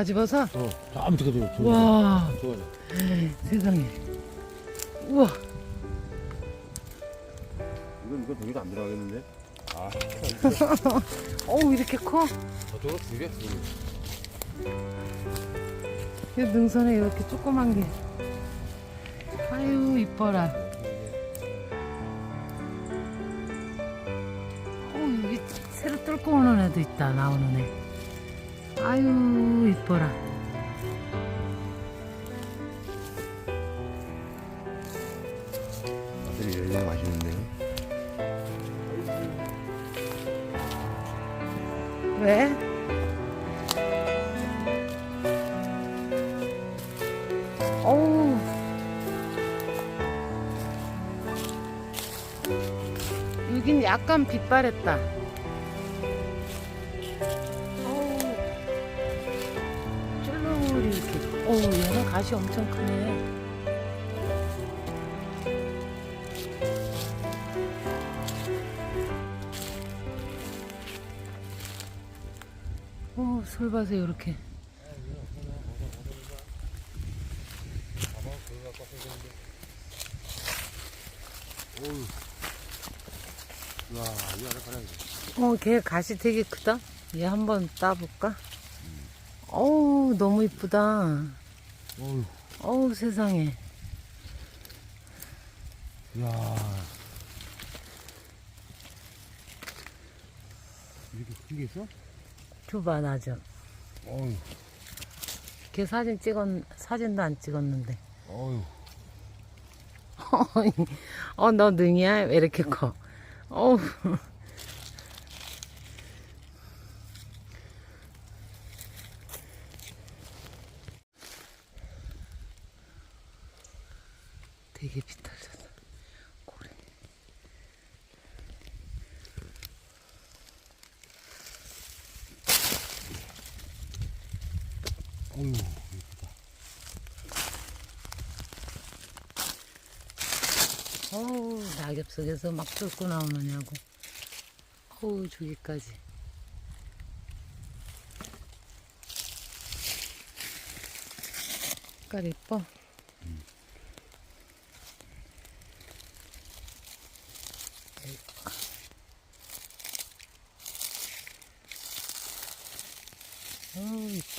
어? 개. 가지버섯? 어, 다 밑에 가져. 저. 와 저거. 세상에 우와 이건 이거 되게 안 들어가겠는데? 아, 어우 이렇게 커? 저쪽으로 두 개. 두 개. 이 능선에 이렇게 조그만 게 아유 이뻐라 어 여기 새로 뚫고 오는 애도 있다 나오는 애 아유 이뻐라 아들이 열량 맛있는데요. 왜? 어우 여긴 약간 빛바랬다 가시 엄청 크네 어, 솔 봐세요, 이렇게. 어, 걔 가시 되게 크다. 얘 한번 따볼까? 어우, 너무 이쁘다. 어우, 어우, 세상에. 야. 이렇게 큰 게 있어? 줘봐, 나 좀. 어우, 걔 사진 찍었, 사진도 안 찍었는데. 어우. 어, 너 능이야? 왜 이렇게 커? 어우. 되게 비탈졌어. 고래. 어우. 어우, 낙엽 속에서 막 뚫고 나오느냐고. 어우, 저기까지. 색깔 이뻐. 어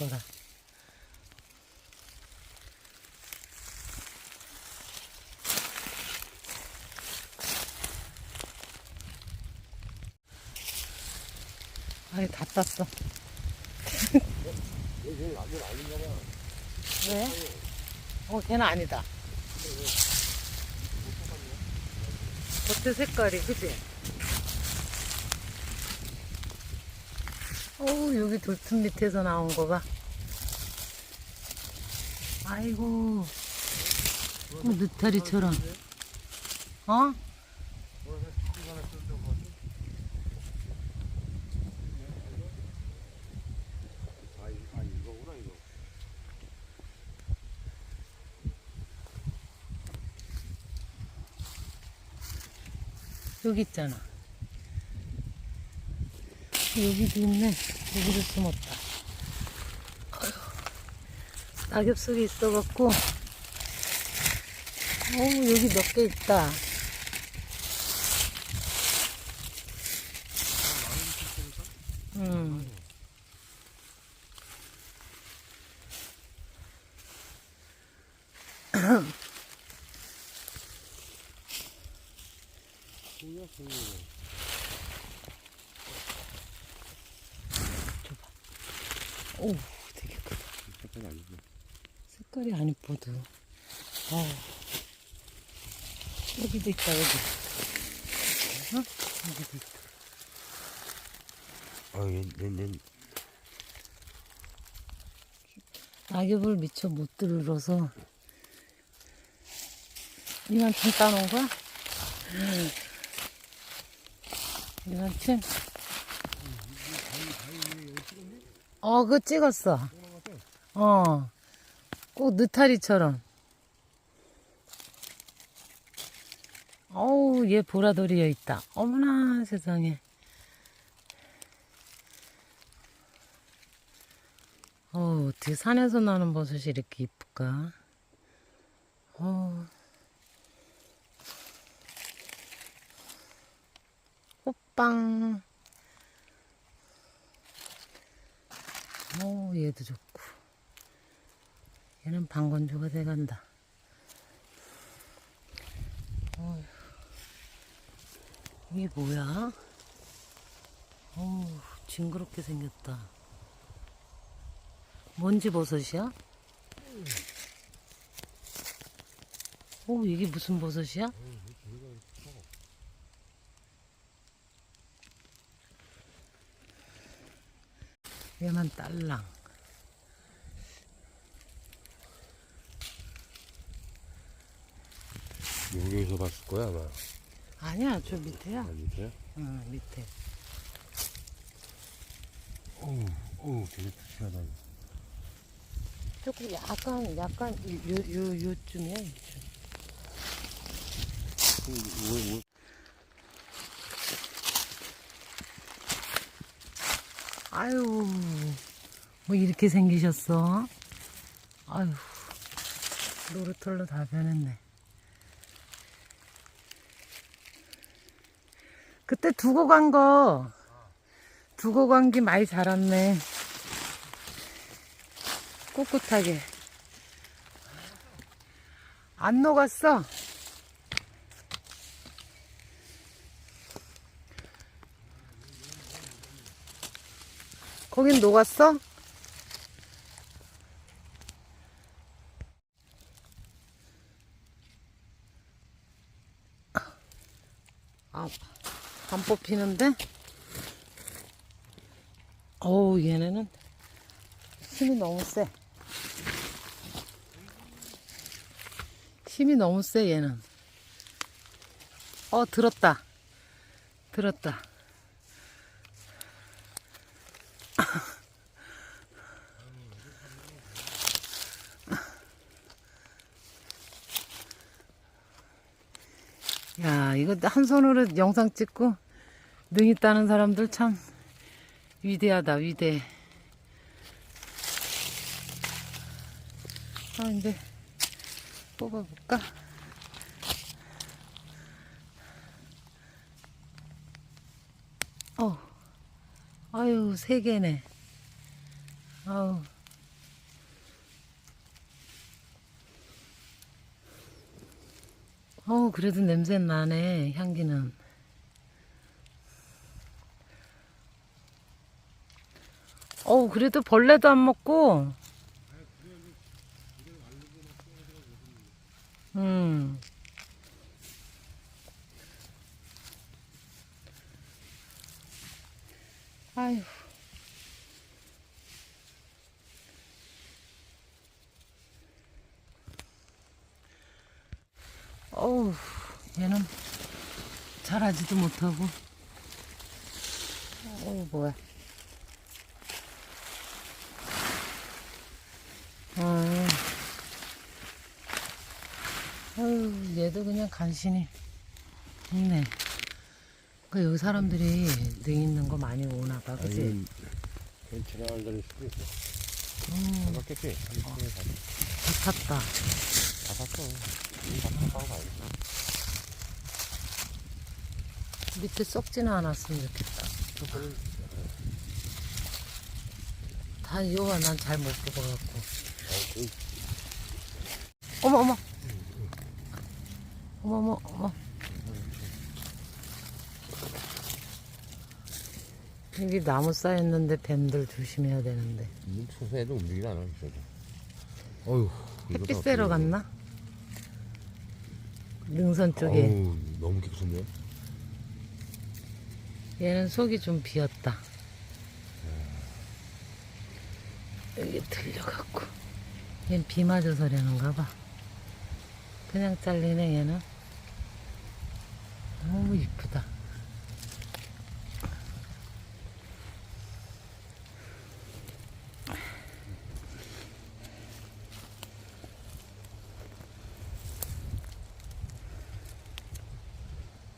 우, 이뻐라. 아예 다 땄어. 왜? 어, 걔는 아니다. 겉에 색깔이, 그지? 어우, 여기 돌틈 밑에서 나온 거 봐. 아이고. 어, 느타리처럼. 어? 여기 있잖아. 여기도 있네. 여기도 숨었다. 어휴, 낙엽 속에 있어갖고. 어우, 여기 몇 개 있다. 음. 뭐야, 그거. 오, 되게 크다. 색깔이 아니고. 색깔이 안 이뻐도. 어. 여기도 있다, 여기. 어? 여기도 있다. 아, 얘, 얘, 얘. 낙엽을 미처 못 들어서 이만큼 따놓은 거야? 이만큼? 어, 그거 찍었어. 어. 꼭 느타리처럼. 어우, 얘 보라돌이여 있다. 어머나, 세상에. 어, 어떻게 산에서 나는 버섯이 이렇게 이쁠까? 어. 호빵. 오, 얘도 좋고. 얘는 방건조가 돼간다. 어휴. 이게 뭐야? 어우, 징그럽게 생겼다. 뭔지 버섯이야? 오, 이게 무슨 버섯이야? 얘만 딸랑. 여기서 봤을 거야 아마. 아니야, 저 밑에야. 아니세요? 응, 밑에. 어우, 어우, 되게 푸시하다. 조금 약간, 약간, 요, 요, 요쯤이야, 요쯤. 뭐, 뭐, 아유, 뭐 이렇게 생기셨어? 아유, 노루털로 다 변했네. 그때 두고 간 거, 두고 간 게 많이 자랐네. 꿋꿋하게. 안 녹았어. 거긴 녹았어? 아, 안 뽑히는데? 어우, 얘네는 힘이 너무 세. 힘이 너무 세, 얘는. 어, 들었다. 들었다. 야, 이거 한 손으로 영상 찍고 능이 따는 사람들 참 위대하다, 위대. 아, 이제 뽑아볼까? 어, 아유, 세 개네. 아우. 어우, 그래도 냄새 나네, 향기는. 어우, 그래도 벌레도 안 먹고. 음. 아휴. 어우, 얘는 잘하지도 못하고. 어우, 뭐야. 아, 아유, 얘도 그냥 간신히 있네. 그 여기 사람들이 능 있는 거 많이 오나 봐, 그지? 괜찮아 안 수도 있어. 음? 한 번에 다, 배 탔다. 다 샀어. 다 샀다고 봐야지. 밑에 썩지는 않았으면 좋겠다. 그거는 다 이거가 난 잘못 뽑아갖고. 어, 그 어머, 어머. 어머, 어머, 어머. 여기 나무 쌓였는데 뱀들 조심해야 되는데. 이 초세에도 움직이지 않아, 있어도. 어휴. 이거 햇빛 다 쐬러 갔나? 능선 쪽에. 어우, 너무 깨끗한데? 얘는 속이 좀 비었다. 여기 들려갖고. 얘는 비 맞아서 그러는가 봐. 그냥 잘리네, 얘는. 너무 이쁘다.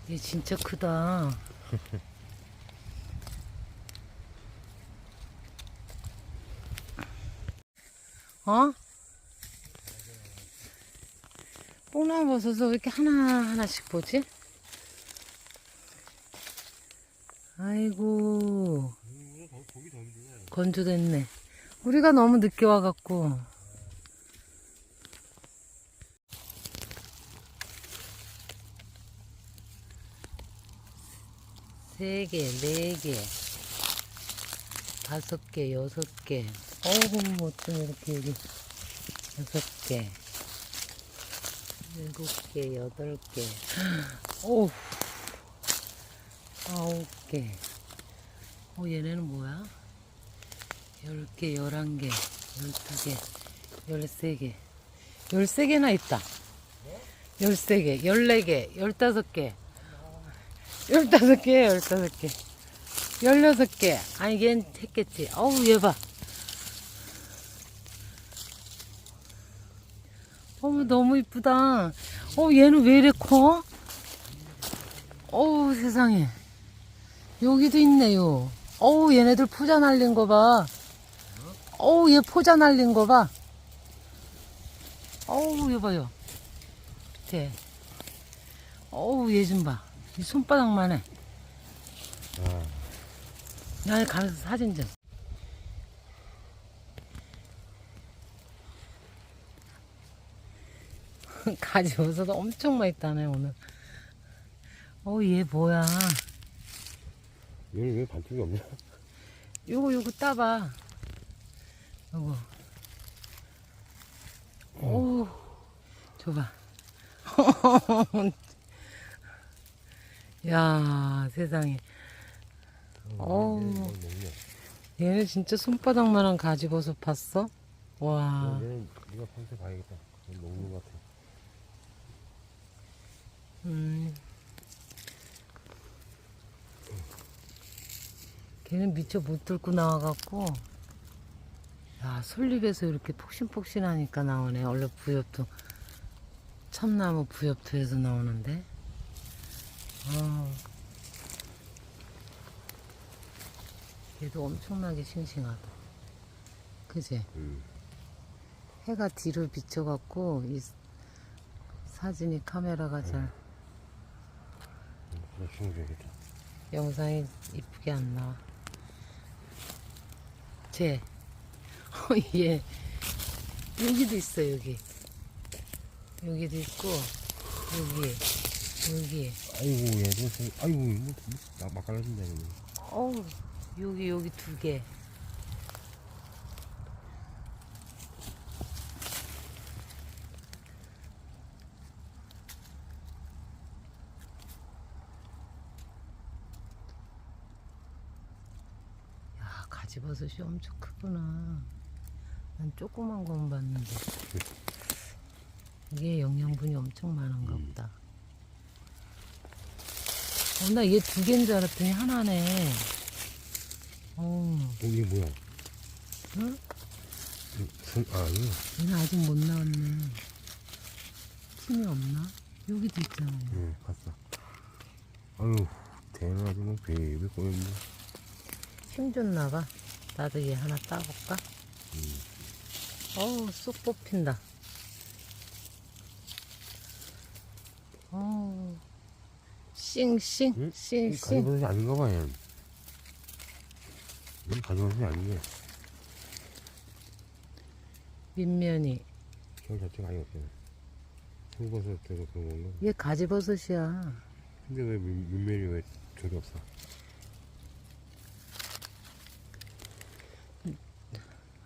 얘 진짜 크다. 어? 뽕나무 버섯을 왜 이렇게 하나하나씩 보지? 아이고. 건조됐네. 우리가 너무 늦게 와갖고. 세 개, 네 개, 다섯 개, 여섯 개. 어우, 어쩜 이렇게 여기 여섯 개, 일곱 개, 여덟 개. 오, 아홉 개. 어, 얘네는 뭐야? 열 개, 열한 개, 열두 개, 열세 개. 열세 개나 있다. 열세 개, 열네 개, 열다섯 개. 열다섯 개, 열다섯 개. 열여섯 개. 아니, 얜 했겠지. 어우, 얘 봐. 어우, 너무 이쁘다. 어, 얘는 왜 이래 커? 어우, 세상에. 여기도 있네요. 어우, 얘네들 포자 날린 거 봐. 어우, 얘 포자 날린 거 봐. 어우, 얘 봐요. 밑에. 어우, 얘 좀 봐. 이 손바닥만 해. 아, 나 가면서 사진 좀. 가지 버섯도 엄청 맛있다네, 오늘. 어우, 얘 뭐야. 얘는 왜 반쪽이 없냐? 요거 요거 따봐. 요거. 오, 줘봐. 야, 세상에. 어우. 얘는 진짜 손바닥만한 가지버섯 봤어? 와, 얘는 네가 평소에 봐야겠다. 먹는 것 같아. 음. 걔는 미처 못 뚫고 나와갖고, 야, 솔잎에서 이렇게 폭신폭신하니까 나오네. 원래 부엽도, 참나무 부엽토에서 나오는데. 어. 얘도 엄청나게 싱싱하다. 그지? 음. 해가 뒤로 비쳐갖고, 이 사진이 카메라가 잘, 진짜 신기하겠다. 영상이 이쁘게 안 나와. 쟤. 어, 얘. 여기도 있어, 여기. 여기도 있고, 여기, 여기. 아이고, 얘도, 생- 아이고, 나 막갈라진다, 이거. 어우, 여기, 여기 두 개. 야, 가지 버섯이 엄청 크구나. 난 조그만 거만 봤는데. 이게 영양분이 엄청 많은가 보다. 어, 나얘두 개인 줄 알았더니 하나네. 어, 어, 이게 뭐야? 응? 이 손, 아, 이거. 얘는 아직 못 나왔네. 힘이 없나? 여기도 있잖아요. 응, 봤어. 아유, 대낮에 뭐, 베이비 꼬였네. 힘 줬나봐. 나도 얘 하나 따볼까? 어우, 쏙 뽑힌다. 어우, 싱싱, 응? 싱싱. 가지버섯이 아닌가 봐, 얘는. 얘는 가지버섯이 아니네. 밑면이. 저 자체가 아니었잖아. 송버섯 저거 그런 건가? 얘 가지버섯이야. 근데 왜 민- 민면이 왜 저기 없어?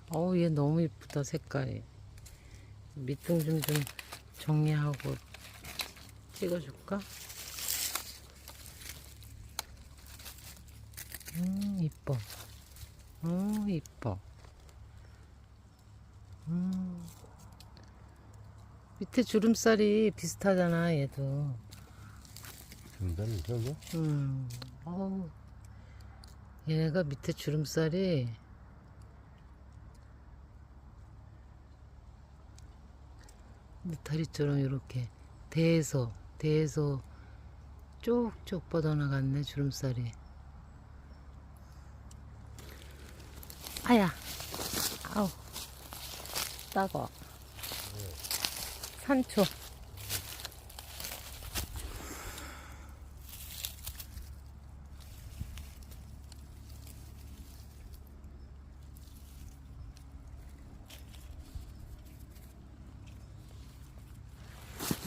어우, 얘 너무 이쁘다, 색깔이. 밑둥 좀 좀 정리하고 찍어줄까? 음, 이뻐. 음, 이뻐. 음. 밑에 주름살이 비슷하잖아, 얘도. 중단은 저거? 음, 어우. 얘네가 밑에 주름살이 느타리처럼 이렇게 대에서 대에서 쭉쭉 뻗어나갔네 주름살이 아야 아우 따고. 산초.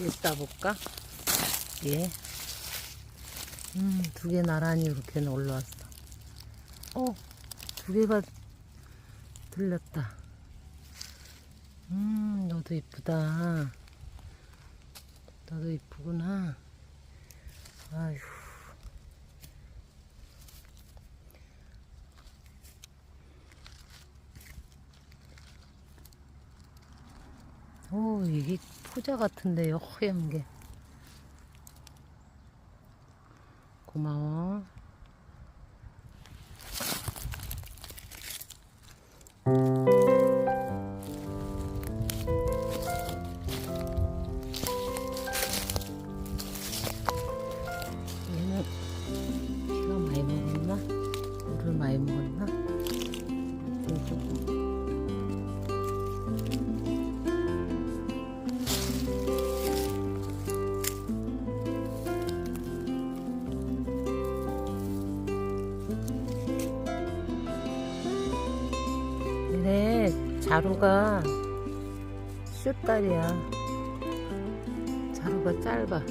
얘 따볼까? 예. 음, 두 개 나란히 이렇게 올라왔어. 어, 두 개가 들렸다. 음, 너도 이쁘다. 너도 이쁘구나. 아휴. 오, 이게 포자 같은데요, 허연 게. 고마워. 자루가 슛다리야. 자루가 짧아.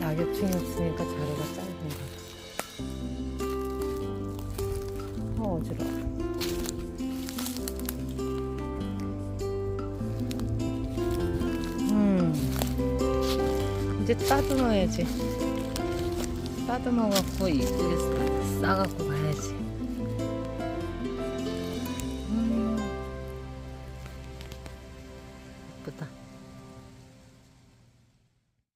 낙엽층이 없으니까 자루가 짧은가. 봐. 어, 어지러워. 음. 이제 따듬어야지. 따듬어갖고 이쁘게 싸, 싸갖고